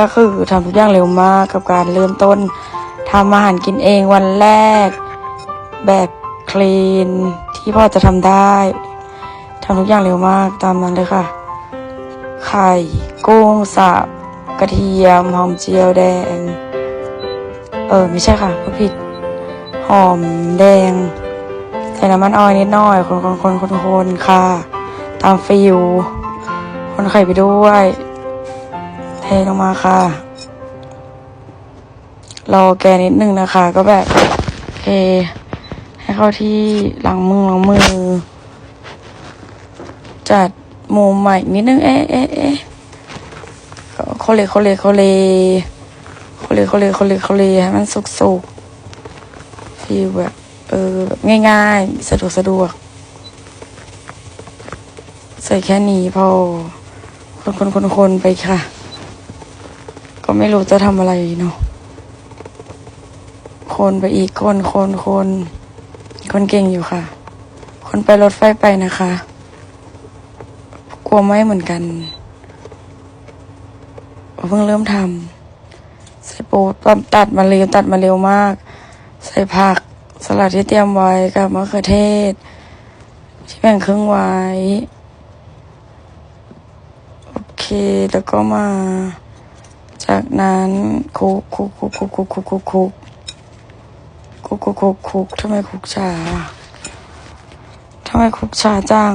ก็คือทำทุกอย่างเร็วมากกับการเริ่มต้นทำอาหารกินเองวันแรก แบบคลีนที่พ่อจะทำได้ทำทุกอย่างเร็วมากตามนั้นเลยค่ะ ไข่กุ้งสับกระเทียมหอมเจียวแดง เออไม่ใช่ค่ะพูดผิดหอมแดงใส่น้ำมันออยนิดหน่อย คนคนคนคนคนค่ะ ตามฟิว คนไข่ไปด้วย ลงมาค่ะ รอแกนิดนึงนะคะ ก็แบบเทให้เข้าที่หลังมือหลังมือ จัดมุมใหม่นิดนึง เอ๊ะเอ๊ะเอ๊ะโคเลโคเลโคเลโคเลโคเลโคเลโคเลให้มันสุกสุกฟีลแบบเออแบบง่ายๆ สะดวกสะดวก ใส่แค่นี้พอ คนคนคนคนไปค่ะ ก็ไม่รู้จะทำอะไรเนาะคนไปอีกคนคนคนคนเก่งอยู่ค่ะ คนไปรถไฟไปนะคะ กลัวไม่เหมือนกันเพิ่งเริ่มทำใส่ปูตัดมาเร็วตัดมาเร็วมาก ใส่ผักสลัดที่เตรียมไว้กับมะเขือเทศ ที่แบ่งครึ่งไว้ โอเค แล้วก็มา จากนั้นคุกคุกคุกคุกคุกคุกคุกคุกคุกคุกคุกคุกทำไมคุกช้าทำไมคุกช้าจัง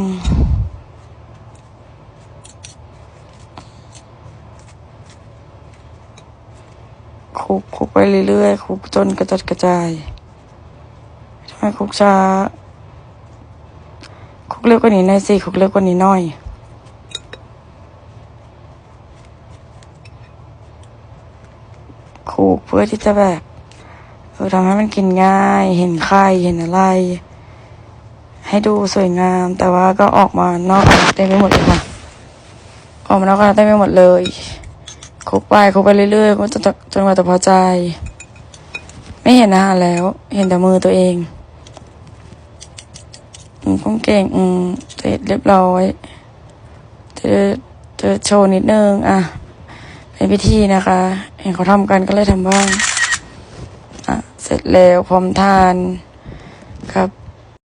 คุกคุกไปเรื่อยๆคุกจนกระจัดกระจายทำไมคุกช้าคุกเร็วกว่านี้หน่อยสิคุกเร็วกว่านี้หน่อย คลุกเพื่อที่จะแบบเออทำให้มันกินง่าย เห็นไข่เห็นอะไร ให้ดูสวยงาม แต่ว่าก็ออกมานอกเต็มไปหมดเลยค่ะออกมานอกเต็มไปหมดเลยคุกไปคุกไปเรื่อยๆก็จนจนกว่าจะพอใจ ไม่เห็นอาหารแล้ว เห็นแต่มือตัวเองอืมต้องเก่งอืมเสร็จเรียบร้อยจะจะโชว์นิดนึงอะ เป็นพิธีนะคะ เห็นเขาทำกันก็เลยทำบ้างอะเสร็จแล้วพร้อมทานครับ